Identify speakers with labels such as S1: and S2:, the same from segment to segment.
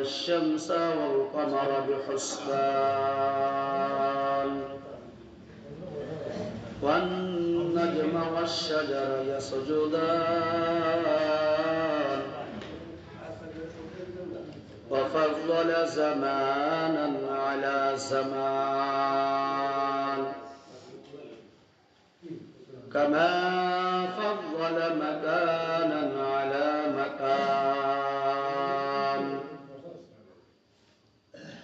S1: الشمس والقمر بحسبان. والنجم والشجر يسجدان. وفضل زمانا على زمان. كما فضل مكانا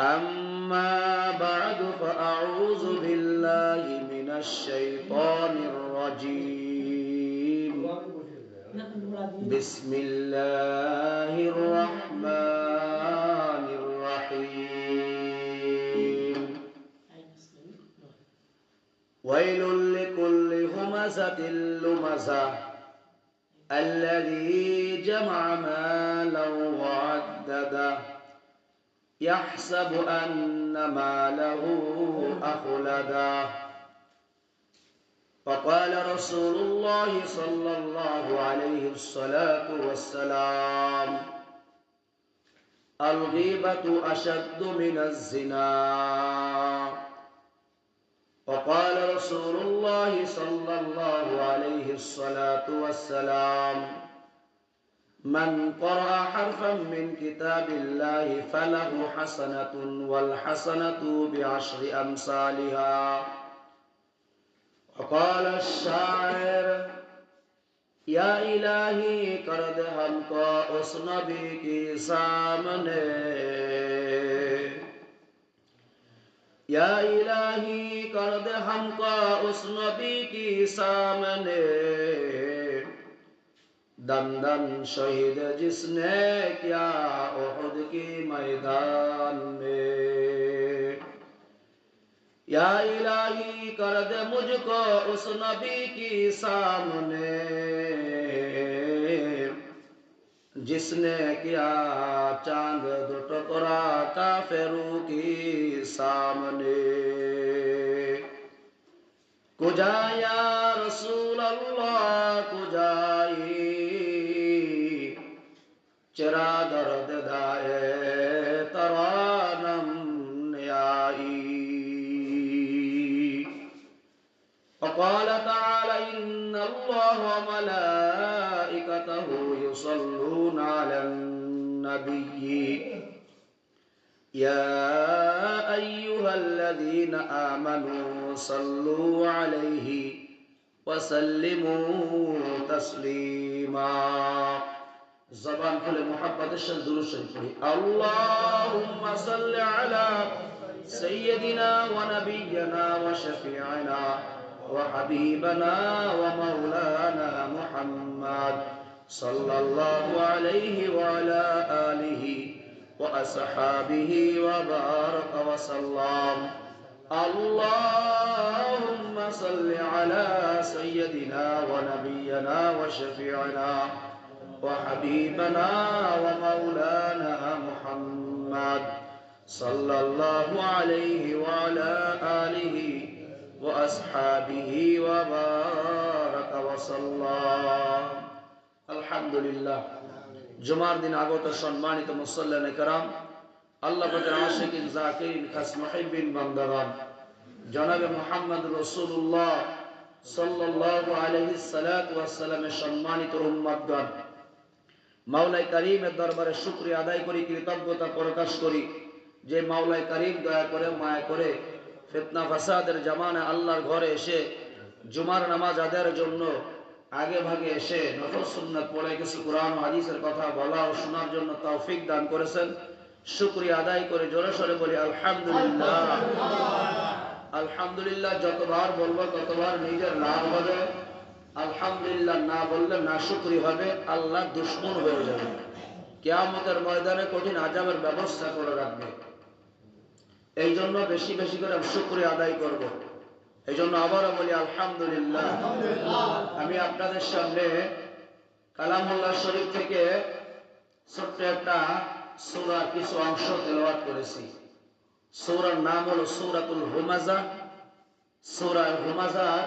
S1: أما بعد فأعوذ بالله من الشيطان الرجيم. بسم الله الرحمن الرحيم. ويل لكل همزة لمزة الذي جمع مالا وعدده. يحسب أن ماله أخلده. فقال رسول الله صلى الله عليه الصلاة والسلام الغيبة أشد من الزنا. وقال رسول الله صلى الله عليه الصلاة والسلام من قرأ حرفا من كتاب الله فله حسنة والحسنة بعشر أمثالها. وقال الشاعر يا إلهي کر همك ہم بك سامني يا إلهي سامنے همك الہی بك سامني दम दम शहीद जिसने क्या उहद की मैदान में। या इलाही कर दे मुझको उस नबी की सामने। जिसने किया चाँद दो टुकड़ा काफिरों की सामने। कुजाया रसूल अल्लाह कुजाई चरा दर्द दाए तरानम न्याई وقال تعالى إن الله وملائكته يصلون على النبي يا أيها الذين آمنوا صلوا عليه وسلموا تسليما زبان كل محبت الشن دروس اللهم صل على سيدنا ونبينا وشفيعنا وحبيبنا ومولانا محمد صلى الله عليه وعلى آله وأصحابه وبارك وسلم. اللهم صل على سيدنا ونبينا وشفيعنا وحبيبنا ومولانا محمد صلى الله عليه وعلى آله وأصحابه وبارك وسلم الحمد لله জুমার দিন আগত সম্মানিত মুসল্লান কারাম আল্লাহ পাকের আশিকিন জাকিরিন খাস মুহিব্বিন বান্দাগান জনাবে মুহাম্মদ রাসূলুল্লাহ সাল্লাল্লাহু আলাইহি সাল্লাতু ওয়াসসালামের সম্মানিত উম্মতগণ মাওলাই কারীমের দরবারে শুকরিয়া আদায় করি কৃতজ্ঞতা প্রকাশ করি। যে মাওলাই কারীম দয়া করে মায়া করে ফিতনা ফাসাদের জামানে আল্লাহর ঘরে এসে জুমার নামাজ আদায়ের জন্য আগে ভাগে এসে সুন্নাত পড়ে কিছু কোরআন হাদিসের কথা বলা ও শোনার জন্য তৌফিক দান করেছেন। শুকরিয়া আদায় করে জোরে সরে বলি আলহামদুলিল্লাহ। আলহামদুলিল্লাহ। যতবার বলব ততবার নিজের লাভ হবে আলহামদুলিল্লাহ না বললে না শুকরি হবে আল্লাহ দুশ্মন হয়ে যাবে। কেয়ামতের ময়দানে কঠিন আজাবের ব্যবস্থা করে রাখবে। এই জন্য বেশি বেশি করে শুক্রিয়া আদায় করব। এই জন্য আবারও বলি আলহামদুলিল্লাহ। আমি আপনাদের সামনে কালামুল্লাহ শরীফ থেকে ছোট্ট একটা সূরার কিছু অংশ তেলাওয়াত করেছি। সূরার নাম হলো সূরাতুল হুমাজা সূরা হুমাজার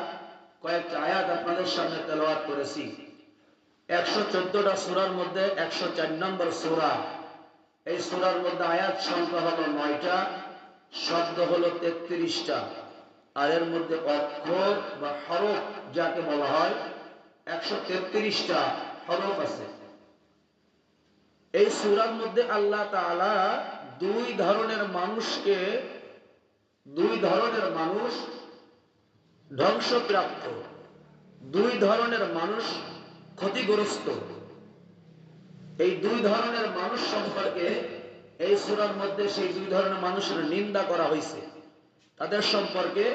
S1: কয়েকটা আয়াত আপনাদের সামনে তেলাওয়াত করেছি। একশো চোদ্দটা সূরার মধ্যে একশো চার নম্বর সূরা। এই সূরার মধ্যে আয়াত সংখ্যা হলো নয়টা, শব্দ হলো তেত্রিশটা। আর এর মধ্যে অক্ষর বা হরফ যাকে বলা হয়, একশো তেত্রিশটা হরফ আছে। এই সুরার মধ্যে আল্লাহ তাআলা দুই ধরনের মানুষকে, দুই ধরনের মানুষ ধ্বংসপ্রাপ্ত। দুই ধরনের মানুষ ক্ষতিগ্রস্ত। এই দুই ধরনের মানুষ সম্পর্কে এই সূরার মধ্যে সেই দুই ধরনের মানুষের নিন্দা করা হয়েছে তাদের সম্পর্কে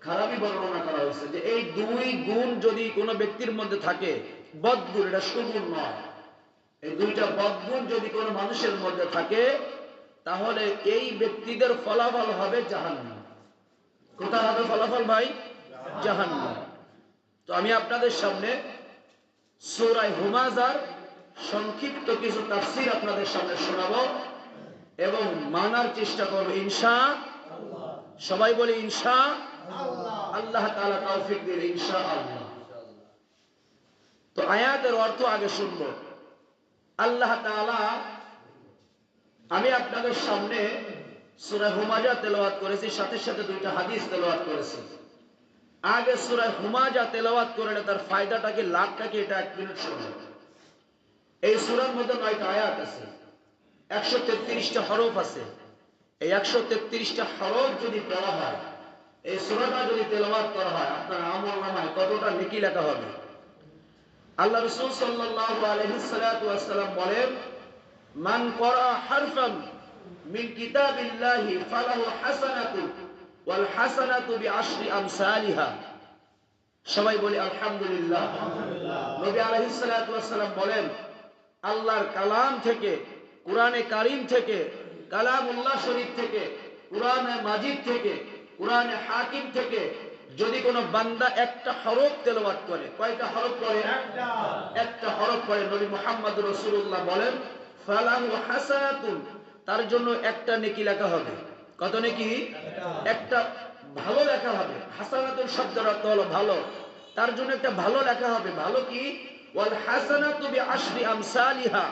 S1: খারাপই বর্ণনা করা হয়েছে যে এই দুই গুণ যদি কোনো ব্যক্তির মধ্যে থাকে, বদগুণ, এটা সুগুণ নয়। এই দুইটা বদগুণ যদি কোনো মানুষের মধ্যে থাকে, তাহলে এই ব্যক্তিদের ফলাফল হবে জাহান্নাম। কোথায় হবে ফলাফল ভাই? জাহান্নাম। তো আমি আপনাদের সামনে সূরা হুমাজার সংক্ষিপ্ত কিছু তাফসীর আপনাদের সামনে শোনাবো এবং মানার চেষ্টা করব, ইনশা সবাই বলে, ইনশা আল্লাহ। তাআলা তৌফিক দিলে ইনশা আল্লাহ। তো আয়াতের অর্থ আগে শুনব। আল্লাহ তাআলা, আমি আপনাদের সামনে সূরা হুমাজা তেলাওয়াত করেছি, সাথে সাথে দুইটা হাদিস তেলাওয়াত করেছি। আগে সূরা হুমাজা তেলাওয়াত করলে তার ফায়দাটা কি, লাভটা কি, এটা এক মিনিট শুনুন এই সূরার মধ্যে নয়টা আয়াত আছে। একশো তেত্রিশটা হরফ আছে। এই একশো তেত্রিশটা হরফ যদি পড়া হয়, এই সূরাটা যদি তেলাওয়াত করা হয়, আপনার আমল নামায় কতটা নেকি লেখা হবে? আল্লাহ রসুল সাল্লাল্লাহু আলাইহি সাল্লাতু বলেন, মান করা হারফান মিন কিতাবিল্লাহি ফালাহু হাসানাতু ওয়াল হাসানাতু বিআশরি আমসালিহা। সবাই বলি আলহামদুলিল্লাহ। নবী আলাইহিস সালাতু বলেন আল্লাহর কালাম থেকে কোরআনে কারিম থেকে কালামুল্লাহ শরীফ থেকে কোরআনে মাজিদ থেকে কোরআনে হাকিম থেকে যদি কোনো বান্দা একটা হরফ তেলাওয়াত করে কয়টা হরফ করে একটা। হরফ করে নবী মুহাম্মদ রাসূলুল্লাহ বলেন ফালাহু হাসানাতুন তার জন্য একটা নেকি লেখা হবে। কত নেকি একটা ভালো লেখা হবে। হাসানাতুন শব্দের অর্থ হলো ভালো। তার জন্য একটা ভালো লেখা হবে। ভালো কি? ওয়াল হাসানাতু বিআশরি আমসালিহা।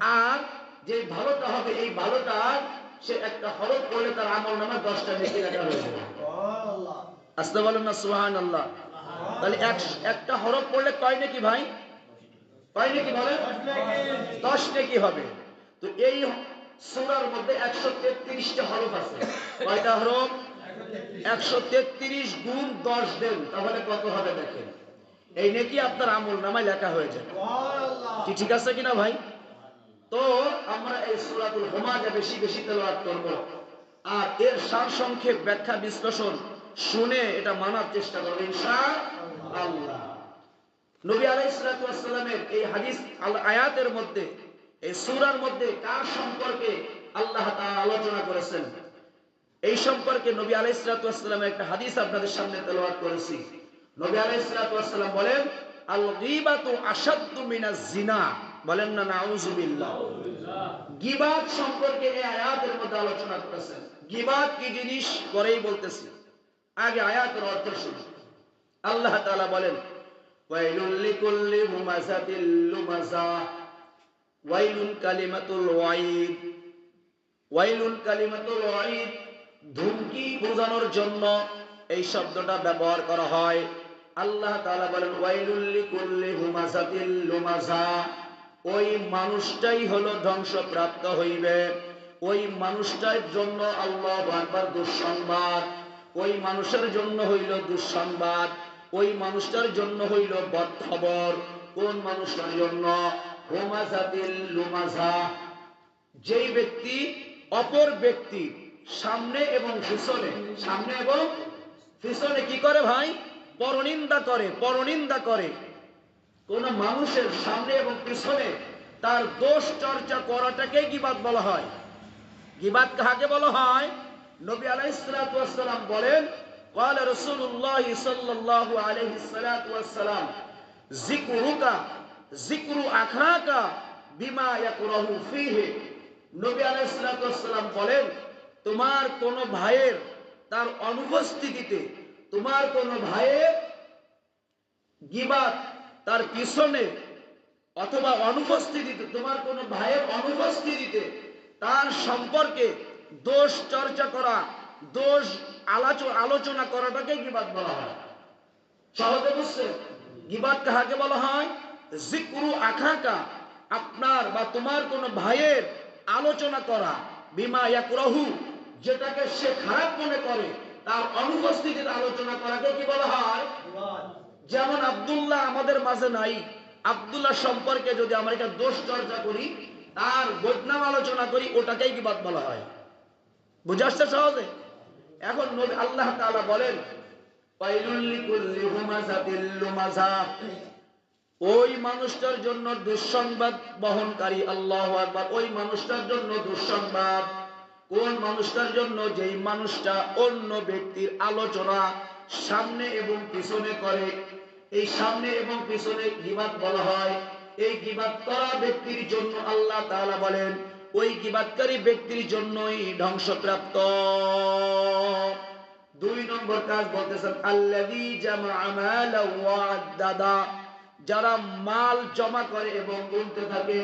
S1: আর যে ভালোটা হবে এই ভালোটা সে একটা হরফ করলে তার আমল নামে দশটা নেকি লেখা হয়ে যাবে। আসতে বলেন না সুহান আল্লাহ তাহলে এক- একটা হরফ পড়লে কয় নাকি ভাই? কয় নাকি বলেন? দশ নাকি হবে। তো এই সূরার মধ্যে একশো তেত্রিশটা হরফ আছে। কয়টা হরফ? একশো তেত্রিশ গুণ দশ দেন তাহলে কত হবে দেখেন। এই নাকি আপনার আমল নামায় লেখা হয়ে কি ঠিক আছে কিনা ভাই? তো আমরা এই সূরাতুল হুমাজা বেশি বেশি তেলাওয়াত করব। আর এর সার সংক্ষেপ ব্যাখ্যা বিশ্লেষণ শুনে এটা মানার চেষ্টা করব ইনশাআল্লাহ। নবী আলাইহিস সালাতু এই হাদিস আল আয়াতের মধ্যে এই সূরার মধ্যে কার সম্পর্কে আল্লাহ আলোচনা করেছেন? এই সম্পর্কে নবী আলাইহিস সালাতু একটা হাদিস আপনাদের সামনে তেলাওয়াত করেছি। নবী আলাইহিস সালাতু বলেন বলেন কি জিনিস? আগে আল্লাহ বলেন ওয়াইলুন কালিমাতুল ওয়াইদ ওয়াইলুন কালিমাতুল ওয়াইদ ধুমকি বোঝানোর জন্য এই শব্দটা ব্যবহার করা হয়। আল্লাহ তাআলা বলেন, ওয়াইলুল লিকুল্লি হুমাযাতিল লুমাযা ওই মানুষটাই হলো ধ্বংসপ্রাপ্ত হইবে। ওই মানুষটার জন্য আল্লাহ আকবার দুঃসংবাদ। ওই মানুষের জন্য হইল দুঃসংবাদ। ওই মানুষটার জন্য হইল বদ খবর কোন মানুষটার জন্য? যেই ব্যক্তি অপর ব্যক্তি সামনে এবং পিছনে সামনে এবং পিছনে কি করে ভাই পরনিন্দা করে পরনিন্দা করে কোন মানুষের সামনে এবং পিছনে তার দোষ চর্চা করাটাকে গিবাদ বলা হয় গিবাদ কাহাকে বলা হয় নবী আলাইহিসসালাম বলেন قال رسول الله صلى الله عليه الصلاة والسلام ذكرك বিমা ইয়াকুরাহু ফিহি। নবী বলেন, তোমার কোন ভাইয়ের তার অনুপস্থিতিতে, তোমার কোন ভাইয়ের গিবাত তার পিছনে অথবা অনুপস্থিতিতে, তোমার কোন ভাইয়ের অনুপস্থিতিতে তার সম্পর্কে দোষ চর্চা করা, দোষ আলোচনা করাটাকে গিবাদ বলা হয়। সহজে বুঝছে গিবাদ কাহাকে বলা হয়? জিক্রু আখাকা, আপনার বা তোমার কোন ভাইয়ের আলোচনা করা, বিমা ইয়াকরাহু, যেটাকে সে খারাপ মনে করে, তার অনুপস্থিতিতে আলোচনা করাকে কি বলা হয়? যেমন আব্দুল্লাহ আমাদের মাঝে নাই। আব্দুল্লাহ সম্পর্কে যদি আমরা এটা দোষ চর্চা করি, তার বদনাম আলোচনা করি, ওটাকেই কি বাদ বলা হয়? বুঝে আসছে সহজে? এখন নবী আল্লাহ তাআলা বলেন, "ওয়াইলুল লিকুল্লি হুমাযাতিল লুমাযা।" ওই মানুষটার জন্য দুঃসংবাদ বহনকারী আল্লাহ আকবার। ওই মানুষটার জন্য দুঃসংবাদ। কোন মানুষটার জন্য? যেই মানুষটা অন্য ব্যক্তির আলোচনা সামনে এবং পিছনে করে। এই সামনে এবং পিছনে গিবাদ বলা হয়। এই গিবাদ করা ব্যক্তির জন্য আল্লাহ তাআলা বলেন, ওই গিবাদকারী ব্যক্তির জন্যই ধ্বংসপ্রাপ্ত। দুই নম্বর কাজ বলতেছেন, আল্লাযী জামা মালা ওয়া আদ্দাদা। যারা মাল জমা করে এবং গুনতে থাকে,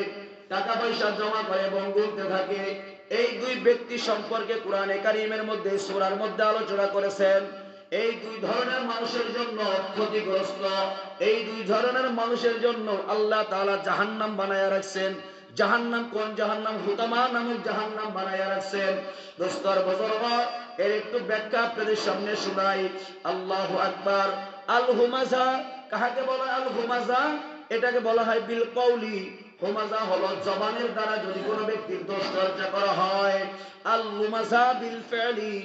S1: টাকা পয়সা জমা করে এবং গুনতে থাকে, এই দুই ব্যক্তি সম্পর্কে কোরআনে কারিমের মধ্যে, সূরার মধ্যে আলোচনা করেছেন। এই দুই ধরনের মানুষের জন্য ক্ষতিগ্রস্ত, এই দুই ধরনের মানুষের জন্য আল্লাহ তাআলা জাহান্নাম বানায়া রাখছেন। জাহান্নাম কোন জাহান্নাম? হুতামা নামক জাহান্নাম বানায়া রাখছেন। দোস্তর বুজুর্গ, এর একটু ব্যাখ্যা আপনাদের সামনে শোনাই। আল্লাহু আকবার। আল হুমাজা কাহাকে বলা আল হুমাজা এটাকে বলা হয় বিল কৌলি হুমাজা হলো জবানের দ্বারা যদি কোনো ব্যক্তির দোষ চর্চা করা হয়। আল হুমাজা বিল ফেলি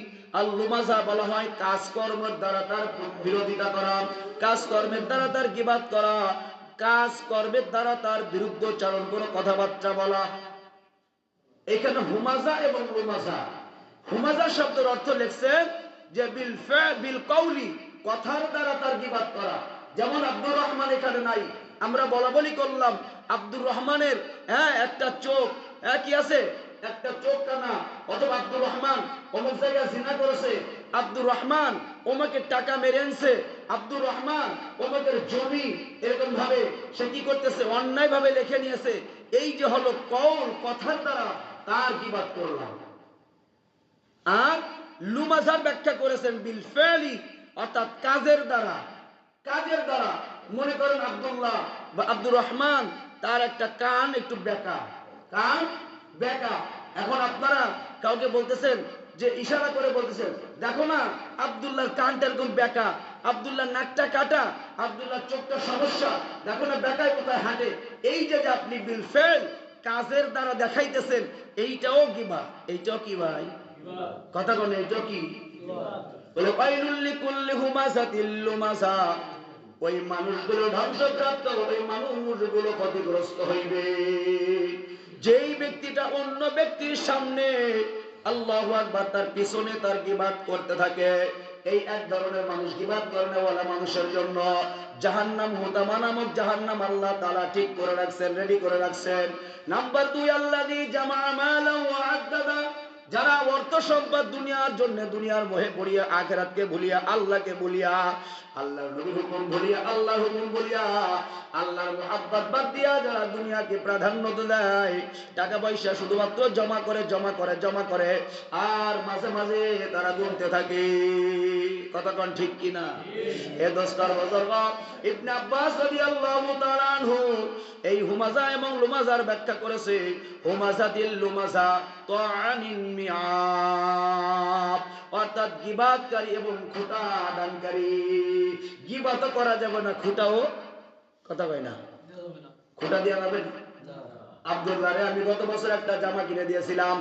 S1: আল হুমাজা বলা হয় কাজকর্মের দ্বারা তার বিরোধিতা করা, কাজকর্মের দ্বারা তার গিবাদ করা দ্বারা তার কোনো কথাবার্তা বলা। এখানে হুমাজা এবং লুমাজা হুমাজা শব্দের অর্থ লিখছেন যে বিল বিল কৌলি কথার দ্বারা তার গিবাদ করা। যেমন আব্দুর রহমান এখানে নাই। আমরা বলা বলি করলাম, আব্দুর রহমানের হ্যাঁ একটা চোখ হ্যাঁ কি আছে? একটা চোখ কানা, অথবা আব্দুর রহমান অমুক জায়গায় জিনা করেছে, আব্দুর রহমান ওমাকে টাকা মেরে আনছে আব্দুর রহমান ওমাকের জমি এরকম ভাবে সে কি করতেছে অন্যায় ভাবে লিখে নিয়েছে। এই যে হলো কৌল কথার দ্বারা তার গিবাদ করলাম। আর লুমাজার ব্যাখ্যা করেছেন বিল ফেলি, অর্থাৎ কাজের দ্বারা। কাজের দ্বারা। মনে করেন আব্দুল্লাহ বা আব্দুর রহমান তার একটা কান একটু বেকা। কান বেকা। এখন আপনারা কাউকে বলতেছেন যে ইশারা করে বলতেছেন দেখো না আব্দুল্লাহর কানটা এরকম বেকা। আব্দুল্লাহ নাকটা কাটা। আব্দুল্লাহ চোখটা সমস্যা। দেখো না বেকায় কোথায় হাঁটে? এই যে যে আপনি বিল ফেল কাজের দ্বারা দেখাইতেছেন এইটাও কিবা এইটাও কি ভাই? কথা বলে এইটাও কি? বলে ওই মানুষগুলো ধ্বংসপ্রাপ্ত ওই মানুষগুলো ক্ষতিগ্রস্ত হইবে। যেই ব্যক্তিটা অন্য ব্যক্তির সামনে আল্লাহু আকবার তার পিছনে তার গিবাদ করতে থাকে, এই এক ধরনের মানুষ গিবাদ করেওয়ালা মানুষের জন্য জাহান্নাম হুতামা নামক জাহান্নাম আল্লাহ তাআলা ঠিক করে রাখছেন রেডি করে রাখছেন। নাম্বার দুই, আল্লাযী জামা মালা যারা অর্থ সম্পদ দুনিয়ার জন্য দুনিয়ার মোহে পড়িয়া আখেরাতকে ভুলিয়া আল্লাহকে বলিয়া আল্লাহর নবীর হুকুম ভুলিয়া আল্লাহর হুকুম বলিয়া আল্লাহর মোহাব্বত বাদ দিয়া যারা দুনিয়াকে প্রাধান্য দেয় টাকা পয়সা শুধুমাত্র জমা করে জমা করে জমা করে আর মাঝে মাঝে তারা গুনতে থাকে। কোন ঠিক কিনা? এ দোস্তর বজর্গ ইবনে আব্বাস রাদিয়াল্লাহু তাআলা আনহু এই হুমাজা এবং লুমাজার ব্যাখ্যা করেছে হুমাজা দিল লুমাজা তাআনিন অর্থাৎ গিবাদকারী এবং গিবাত করা যাবে না কথা না। দিয়া যাবে আমি গত বছর একটা জামা কিনে দিয়েছিলাম।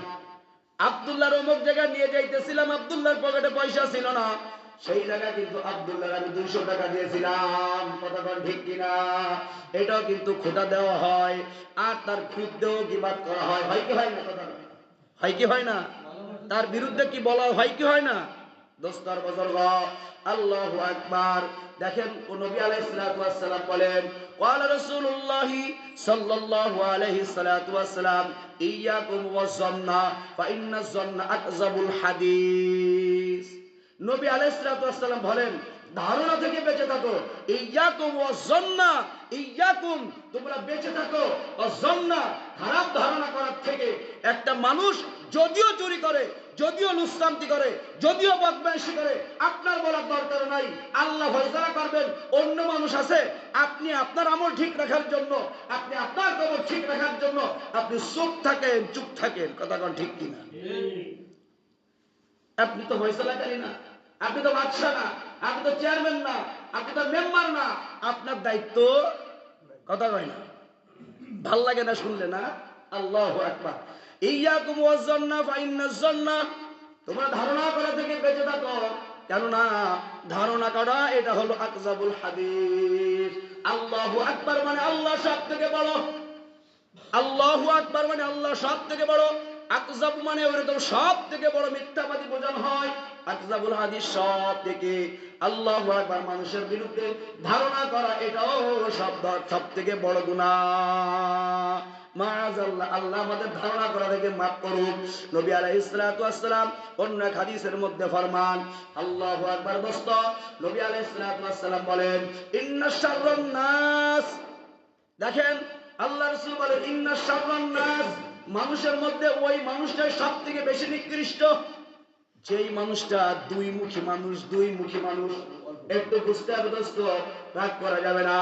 S1: আব্দুল্লাহর অমুক জায়গায় নিয়ে যাইতেছিলাম, আব্দুল্লাহর পকেটে পয়সা ছিল না। সেই জায়গায় কিন্তু আব্দুল্লাহ আমি দুইশো টাকা দিয়েছিলাম। কতক্ষণ ঠিক কিনা? এটাও কিন্তু খোটা দেওয়া হয়। আর তার বিরুদ্ধেও গিবাদ করা হয়। হয় কি হয় না, কথা হয় কি হয় না তার বিরুদ্ধে কি বলা হয় কি হয় না দোস্তর বজর্গ আল্লাহ আকবার দেখেন ও নবী আলাইহিস সালাতু ওয়াস সালাম বলেন قال رسول الله صلى الله عليه الصلاه والسلام اياكم والظن فان الظن اكذب الحديث নবী আলাইহিস সালাতু ওয়াস সালাম বলেন ধারণা থেকে বেঁচে থাকো। ইয়াকুম ওয়াজ্জান্না ইয়াকুম তোমরা বেঁচে থাকো। ওয়াজ্জান্না খারাপ ধারণা করার থেকে একটা মানুষ যদিও চুরি করে যদিও লুস্তান্তি করে যদিও বদমাইশি করে আপনার বলার দরকার নাই। আল্লাহ ফয়সালা করবেন অন্য মানুষ আছে আপনি আপনার আমল ঠিক রাখার জন্য আপনি আপনার কবর ঠিক রাখার জন্য আপনি চুপ থাকেন চুপ থাকেন। কথা কোন ঠিক কিনা? আপনি তো ফয়সালাকারী না। আপনি তো বাদশা না, আপনি তো চেয়ারম্যান না, আপনি তো মেম্বার না। আপনার দায়িত্ব কথা কয় না। ভালো লাগে না শুনলে না? আল্লাহ ফাইন্নাজ জান্না তোমরা ধারণা করা থেকে বেঁচে থাকো। কেননা ধারণা করা এটা হলো আকজাবুল হাদিস। আল্লাহু আকবার মানে আল্লাহ সব থেকে বড়। আল্লাহু আকবার মানে আল্লাহ সব থেকে বড়। আকজাব মানে ওরকম সব থেকে বড় মিথ্যাবাদী বোঝানো হয়। আকজাবুল হাদিস সব থেকে আল্লাহু আকবার মানুষের বিরুদ্ধে ধারণা করা, এটাও সব সব থেকে বড় মাআজাল্লাহ আল্লাহ আমাদের ধারণা করা থেকে নবী অন্য এক হাদিসের মধ্যে ফরমান আকবার দোস্ত নবী বলেন নাস। দেখেন, আল্লাহ বলেন নাস। মানুষের মধ্যে ওই মানুষটাই সব থেকে বেশি নিকৃষ্ট। যেই মানুষটা দুই মুখী মানুষ দুই মুখী মানুষ একটু বুঝতে হবে দোস্ত রাগ করা যাবে না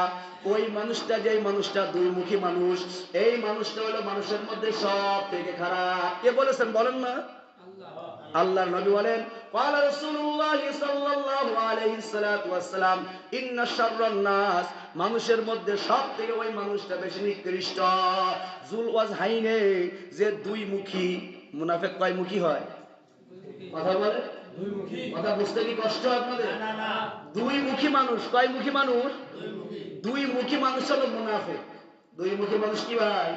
S1: ওই মানুষটা যেই মানুষটা দুই মুখী মানুষ এই মানুষটা হলো মানুষের মধ্যে সব থেকে খারাপ কে বলেছেন বলেন না আল্লাহর নবী বলেন قال رسول الله صلى الله عليه الصلاه والسلام ان شر الناس মানুষের মধ্যে সব থেকে ওই মানুষটা বেশি নিকৃষ্ট জুল ওয়াজ হাইনে যে দুই মুখী মুনাফিক কয় মুখী হয় কথা বলে? কথা বুঝতে কি কষ্ট আপনাদের? দুই মুখী মানুষ। কয় মুখী মানুষ? দুই মুখী। মানুষ হলো মুনাফে দুই মুখী মানুষ কি ভাই?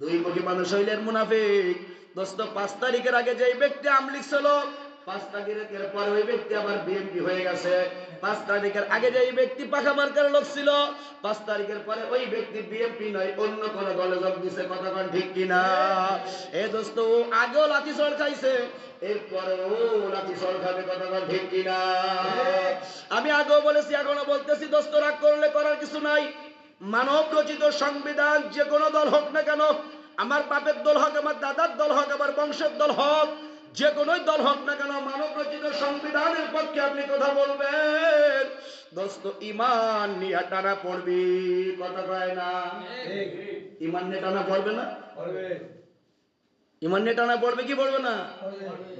S1: দুই মুখী মানুষ হইলে মুনাফিক। দোস্ত পাঁচ তারিখের আগে যে ব্যক্তি আমলিক ছিল পাঁচ তারিখের পর ওই ব্যক্তি আবার বিএনপি হয়ে গেছে। পাঁচ তারিখের আগে যে ব্যক্তি পাখা মার্কার লোক ছিল, পাঁচ তারিখের পরে ওই ব্যক্তি বিএনপি নয়, অন্য কোন দলে যোগ দিছে কতক্ষণ ঠিক কিনা? এ দোস্ত আগেও লাঠি চড় খাইছে আমি আগেও বলেছি, এখনও বলতেছি, দোস্ত, রাগ করলে করার কিছু নাই। মানব রচিত সংবিধান যে কোনো দল হোক না কেন, আমার বাপের দল হোক, আমার দাদার দল হোক, আমার বংশের দল হোক যে কোনো দল হোক না কেন মানব রচিত সংবিধানের পক্ষে আপনি কথা বলবেন। দোস্ত ইমান নিয়ে টানা পড়বি কথা কয় না। ইমান নিয়ে টানা পড়বে না? ইমান নিয়ে টানা পড়বে কি পড়বে না?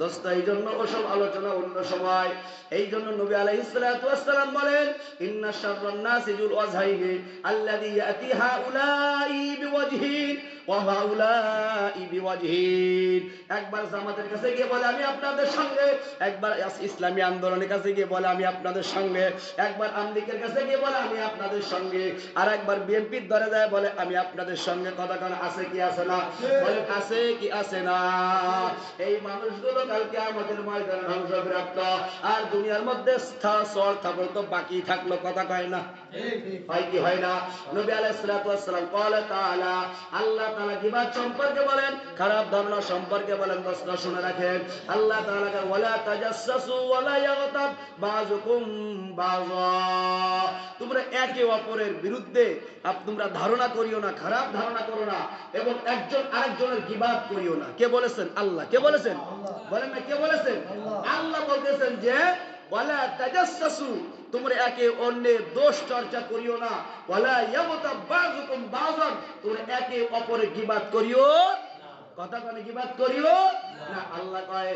S1: দোস্ত এই জন্য ওসব আলোচনা অন্য সময়। এই জন্য নবী সালাতু ওয়াসসালাম বলেন ইন্না শাররান নাসি জুল ওয়াজহাইনি আল্লাযী ইয়াতি হাউলাই বিওয়াজহিন একবার জামাতের কাছে গিয়ে বলে, আমি আপনাদের সঙ্গে। একবার ইসলামী আন্দোলনের কাছে গিয়ে বলে, আমি আপনাদের সঙ্গে। একবার আমলিকের কাছে গিয়ে বলে, আমি আপনাদের সঙ্গে। আর একবার বিএনপির ধরে যায় বলে, আমি আপনাদের সঙ্গে। কথা আছে কি আছে না? বলে, আছে কি আছে না? এই মানুষগুলো কালকে আমাদের ময়দানে ধ্বংসপ্রাপ্ত। আর দুনিয়ার মধ্যে স্থা সর থাকল তো বাকি থাকল, কথা কয় না? হয় কি হয় না? নবী আলাইহিস ক্বালা তাআলা, আল্লাহ তাআলা গিবত সম্পর্কে বলেন? খারাপ ধারণা সম্পর্কে বলেন দোস্ত শুনে রাখেন। আল্লাহ তাআলা কে ওয়ালা তাজাসসু ওয়ালা ইয়াগতাব বাযুকুম বাযা। তোমরা একে অপরের বিরুদ্ধে আপ- তোমরা ধারণা করিও না খারাপ ধারণা করো না এবং একজন আরেকজনের গিবাদ করিও না। কে বলেছেন? আল্লাহ। কে বলেছেন? বলেন না কে বলেছেন? আল্লাহ। বলতেছেন যে ওয়ালা তাজাসসু তোমরা একে অন্যের দোষ চর্চা করিও না। ওয়ালা ইয়ামতা বাযুকুম বাযান, তোমরা একে অপরের গিবাদ করিও কথা কনে গিবাদ করিও? না আল্লাহ কয়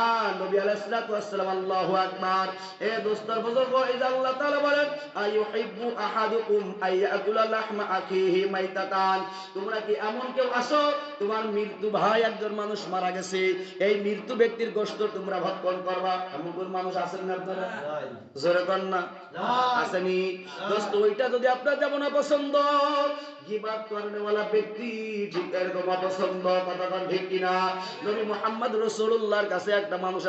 S1: আ নবী আলাইহিস ওয়াসসালাম আল্লাহু আকবার। এ দোস্তর বুজুর্গ এই যে আল্লাহ তাআলা বলেন আহাদুকুম আইয়াকুলা লাহমা আখিহি মাইতাতান। তোমরা কি এমন কেউ আসো তোমার মৃত্যু ভাই একজন মানুষ মারা গেছে। এই মৃত্যু ব্যক্তির গোষ্ঠ তোমরা ভক্ষণ করবা। এমন কোন মানুষ আছেন না আপনারা? জোরে কর না। আসেনি দোস্ত ওইটা যদি আপনার যেমন অপছন্দ ব্যক্তি কথা কন ঠিক কিনা নবী মোহাম্মদ রসুল্লাহর কাছে একটা মানুষ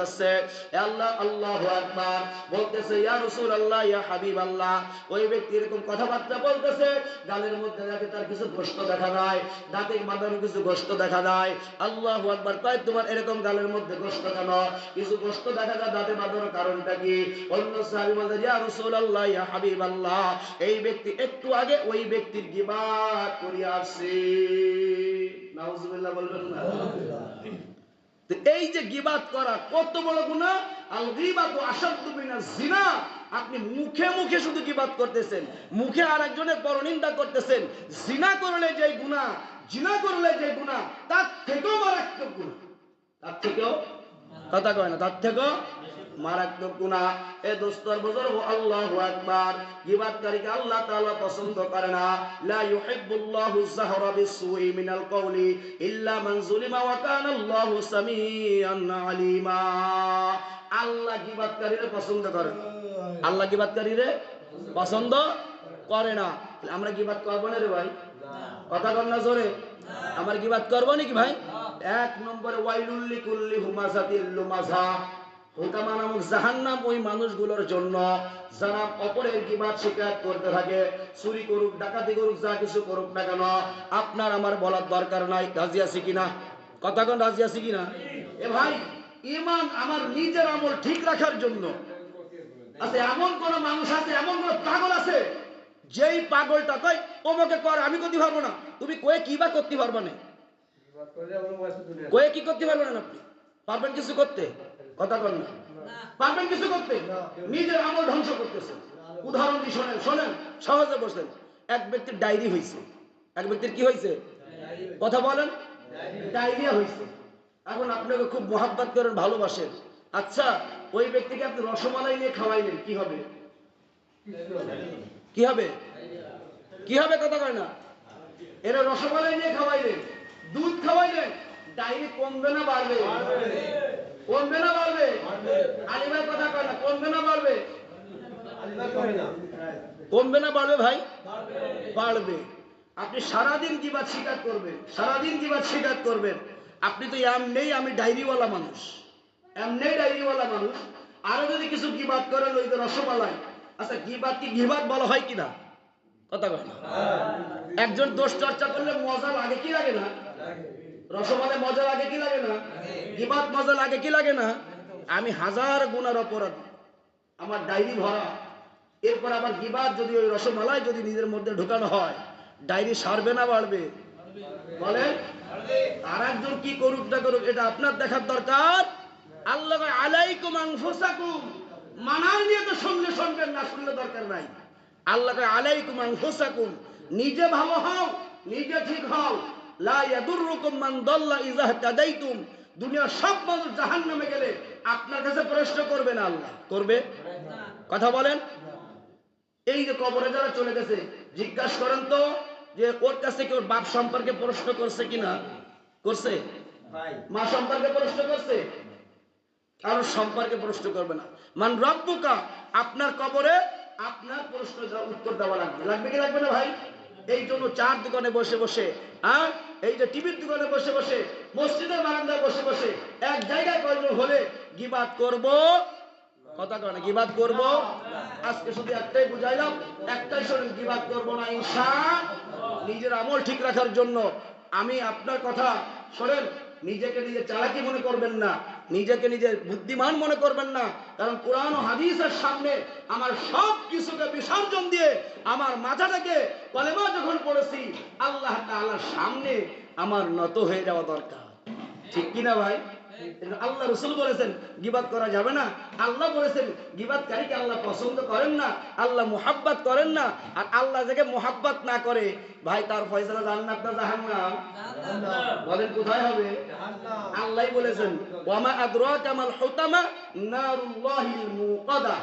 S1: আল্লাহ আল্লাহ আকবার। বলতেছে, ইয়া রসুল আল্লাহ ইয়া হাবিব আল্লাহ ওই ব্যক্তি এরকম কথাবার্তা বলতেছে, গালের মধ্যে দেখে তার কিছু গোষ্ঠ দেখা যায়, দাঁতে বাঁধানো কিছু দেখা যায়। আল্লাহ আকবার। তাই তোমার এরকম গালের মধ্যে কেন? কিছু দেখা যায় দাঁতে কারণটা কি? অন্য সাহাবী বলতে ইয়া রসুল আল্লাহ ইয়া হাবিব আল্লাহ এই ব্যক্তি একটু আগে ওই ব্যক্তির গিবাদ এই যে গিবাদ করা, কত বড় গুনাহ? আল গিবাতু জিনা। আপনি মুখে মুখে শুধু গিবাদ করতেছেন, মুখে আরেকজনের পরনিন্দা করতেছেন। জিনা করলে যে গুনাহ, জিনা করলে যে গুনাহ, তার থেকেও মারাত্মক গুনাহ। তার থেকেও? কথা কয় না, তার থেকেও মারাত্মক গুনাহ। এ দোস্তর বুজুর্গ আল্লাহু আকবার। গিবাদকারীকে আল্লাহ তাআলা পছন্দ করে না। লা ইউহিব্বুল্লাহু যাহরা বিসসুই মিনাল কওলি ইল্লা মান যুলিমা ওয়া কানা আল্লাহু আলিমা। আল্লাহ গিবাদকারীরে পছন্দ করে না। আল্লাহ পছন্দ করে না। আমরা গিবাদ করব না রে ভাই? কথা কর না জোরে। আমার গিবাদ করব নাকি ভাই? এক নম্বরে ওয়াইলুল্লি কুল্লি হুমাজাতিল লুমাজা। হুতামা নামক জাহান্নাম ওই মানুষগুলোর জন্য যারা অপরের গিবাদ শিকায়ত করতে থাকে। চুরি করুক ডাকাতি করুক যা কিছু করুক না কেন আপনার আমার বলার দরকার নাই। রাজি আছি কিনা? কথা কোন রাজি আছি কিনা? এ ভাই ইমান আমার নিজের আমল ঠিক রাখার জন্য। আচ্ছা এমন কোন মানুষ আছে এমন কোন পাগল আছে? যেই পাগলটা কয় ওমকে কর আমি করতে পারব না। তুমি কয়ে কি বা করতে পারবে না? কয়ে কি করতে পারবেন না আপনি? পারবেন কিছু করতে? কথা কর না। পারবেন কিছু করতে? নিজের আমল ধ্বংস করতেছেন। উদাহরণ দিয়ে শোনেন শোনেন সহজে বসেন। এক ব্যক্তির ডায়েরি হয়েছে এক ব্যক্তির কি হয়েছে কথা বলেন। ডায়রিয়া হয়েছে এখন আপনাকে খুব মহাব্বত করেন ভালোবাসেন। আচ্ছা ওই ব্যক্তিকে আপনি রসমালাই নিয়ে খাওয়াইলেন কি হবে? কি হবে? কি হবে কথা কয় না? এরা রসমালাই নিয়ে খাওয়াইলেন দুধ খাওয়াইলেন ডায়েরি কমবে না বাড়বে? কমবে না বাড়বে? আলিমার কথা কয় না, কমবে না বাড়বে? কমবে না বাড়বে ভাই? বাড়বে। আপনি সারাদিন কিবাদ স্বীকার করবেন, সারাদিন কিবাদ স্বীকার করবেন। আপনি তো এম নেই, আমি ডায়েরিওয়ালা মানুষ। এম নেই, ডায়েরিওয়ালা মানুষ। আরও যদি কিছু গিবাদ করেন, ওই তো রসমালাই। আচ্ছা গিবাদ কি গিবাদ বলা হয় কিনা? কথা না। একজন দোষ চর্চা করলে মজা লাগে কি লাগে না? রসমালাই মজা লাগে কি লাগে না? গিবাদ মজা লাগে কি লাগে না? আমি হাজার গুণার অপরাধ। আমার ডায়েরি ভরা। এরপর আমার গিবাদ যদি ওই রসমালাই যদি নিজের মধ্যে ঢোকানো হয়, ডায়েরি সারবে না বাড়বে? বলেন? আর একজন কি করুক না করুক, এটা আপনার দেখার দরকার। আল্লাহ আলাইকুম আনফুসাকুম। মানার নিয়ে তো শুনলে শুনবেন, না শুনলে দরকার নাই। আল্লাহ আলাইকুম আনফুসাকুম। নিজে ভালো হও, নিজে ঠিক হও। দুনিয়ার সব মানুষ জাহান্নামে গেলে আপনার কাছে প্রশ্ন করবে না আল্লাহ। করবে? কথা বলেন? এই যে কবরে যারা চলে গেছে জিজ্ঞাসা করেন তো যে ওর কাছে কেউ বাপ সম্পর্কে প্রশ্ন করছে কিনা? করছে? মা সম্পর্কে প্রশ্ন করছে? কারও সম্পর্কে প্রশ্ন করবে না। মান রব্বুকা আপনার কবরে আপনার প্রশ্ন উত্তর দেওয়া লাগবে। লাগবে কি লাগবে না ভাই? এই জন্য চার দোকানে বসে বসে আর এই যে টিভির দোকানে বসে বসে, মসজিদের বারান্দায় বসে বসে, এক জায়গায় কয়জন হলে গিবাদ করব? কথা গিবাদ করব? আজকে শুধু একটাই বুঝাইলাম, একটাই শোনেন গিবাদ করব না নিজের আমল ঠিক রাখার জন্য আমি আপনার কথা শোনেন, নিজেকে নিজে চালাকি মনে করবেন না, নিজেকে নিজে বুদ্ধিমান মনে করবেন না, কারণ কোরআন হাদিসের সামনে আমার সব কিছুকে বিসর্জন দিয়ে আমার মাথাটাকে কলেমা যখন পড়েছি, আল্লাহ তাআলার সামনে আমার নত হয়ে যাওয়া দরকার। ঠিক কিনা ভাই? আল্লাহ রসুল বলেছেন, গিবাদ করা যাবে না। আল্লাহ বলেছেন, গিবাদকারীকে আল্লাহ পছন্দ করেন না, আল্লাহ মোহাব্বত করেন না, আর আল্লাহ যাকে মোহাব্বত না করে, ভাই তার ফয়সালা জান্নাত না জাহান্নাম? বলেন কোথায় হবে? আল্লাহ বলেছেন, ওয়ামা আদরাকা মাল হুতামা নারুল্লাহিল মুকাদা।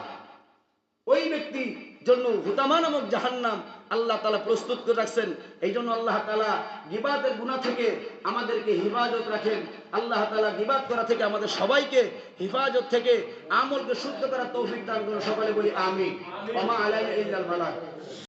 S1: ওই ব্যক্তি জন্য হুতামা নামক জাহান্নাম আল্লাহ তালা প্রস্তুত করে রাখছেন। এই জন্য আল্লাহ তালা গিবাদের গুণা থেকে আমাদেরকে হিফাজত রাখেন। আল্লাহ তালা গিবাদ করা থেকে আমাদের সবাইকে হিফাজত থেকে আমলকে শুদ্ধ করার তৌফিক দান করে সকালে বলি আমি আমা আলাই ইল্লাল